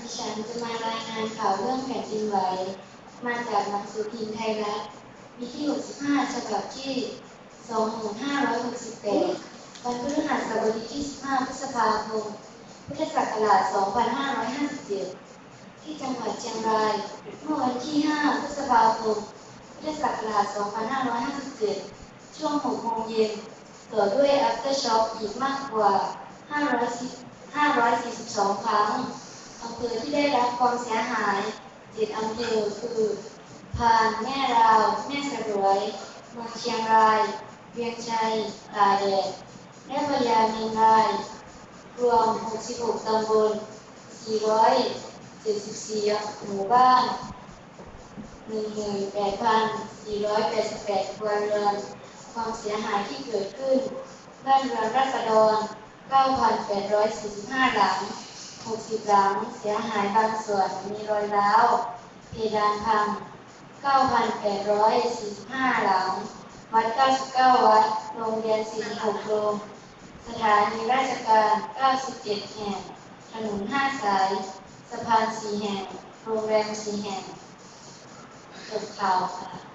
ดิฉันจะมารายงานข่าวเรื่องแผ่นดินไหว มาจากหนังสือพิมพ์ไทยรัฐ มีที่ 65 ฉบับที่ 2568 วันพฤหัสบดีที่ 15 พฤษภาคม พุทธศักราช 2557 ที่จังหวัดเชียงราย เมื่อวันที่ 5 พฤษภาคม พุทธศักราช 2557 ช่วง 6 โมงเย็นเกิดด้วย aftershock อีกมากกว่า500 542 ครั้งอำเภอที่ได้รับความเสียหายเจ็ดอำเภอคือพานแม่ราว แม่สรวยเมืองเชียงราย เวียงชัยตาแดดและพญาเมงราย รวม 66 ตำบล 474 หมู่บ้าน 18,488 ครัวเรือน ความเสียหายที่เกิดขึ้น บ้านเรือนราษฎร 9,845 หลัง 60 หลัง เสียหายบางส่วน มีรอยร้าว เพดานพัง 9,845 หลัง วัด 99 วัด โรงเรียน 46 โรง สถานีราชการ 97 แห่ง ถนน 5 สาย สะพาน 4 แห่ง โรงแรม 4 แห่งจบข่าวค่ะ